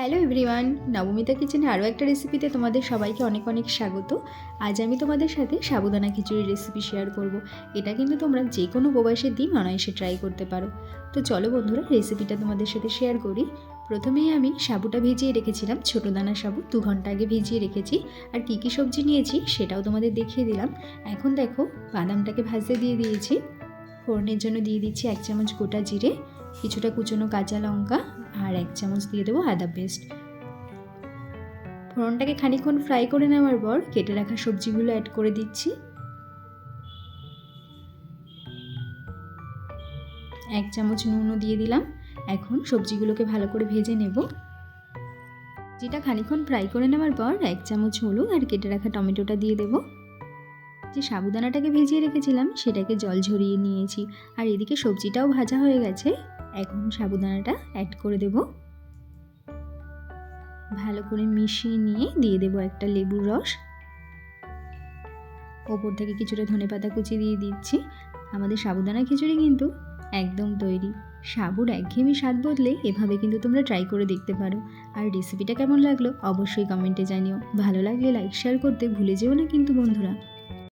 Hello everyone Nabamita কিচেনে আরও একটা রেসিপিতে তোমাদের সবাইকে অনেক অনেক স্বাগত। আজ আমি তোমাদের সাথে সাবুদানা খিচুড়ির রেসিপি শেয়ার করব। এটা কিন্তু তোমরা যে কোনো উপবাসের দিন অনায়াসে ট্রাই করতে পারো। তো চলো বন্ধুরা রেসিপিটা তোমাদের সাথে শেয়ার করি। প্রথমেই আমি সাবুটা ভিজিয়ে রেখেছিলাম, ছোটো দানা সাবু, দু ঘণ্টা আগে ভিজিয়ে রেখেছি। আর কী কী সবজি নিয়েছি সেটাও তোমাদের দেখিয়ে দিলাম। এখন দেখো, বাদামটাকে ভাজতে দিয়ে দিয়েছি। ফোড়নের জন্য দিয়ে দিচ্ছি এক চামচ গোটা জিরে কিছুটা কুচনো কাঁচা লঙ্কা আর এক চামচ দিয়ে দেবো আদা পেস্ট ফোড়নটাকে খানিকক্ষণ ফ্রাই করে নেওয়ার পর কেটে রাখা সবজিগুলো অ্যাড করে দিচ্ছি। এক চামচ নুনও দিয়ে দিলাম। এখন সবজিগুলোকে ভালো করে ভেজে নেব। যেটা খানিকক্ষণ ফ্রাই করে নেওয়ার পর এক চামচ হলুদ আর কেটে রাখা টমেটোটা দিয়ে দেব। যে সাবুদানাটাকে ভেজিয়ে রেখেছিলাম, সেটাকে জল ঝরিয়ে নিয়েছি। আর এদিকে সবজিটাও ভাজা হয়ে গেছে। এখন সাবুদানাটা অ্যাড করে দেব। ভালো করে মিশিয়ে নিয়ে দিয়ে দেব একটা লেবুর রস। ওপর থেকে কিছুটা ধনে পাতা কুচি দিয়ে দিচ্ছি। আমাদের সাবুদানা খিচুড়ি কিন্তু একদম তৈরি। সাবুর একঘেয়েমি স্বাদ বদলে এভাবে কিন্তু তোমরা ট্রাই করে দেখতে পারো। আর রেসিপিটা কেমন লাগল অবশ্যই কমেন্টে জানিও। ভালো লাগলে লাইক শেয়ার করতে ভুলে যেও না কিন্তু বন্ধুরা।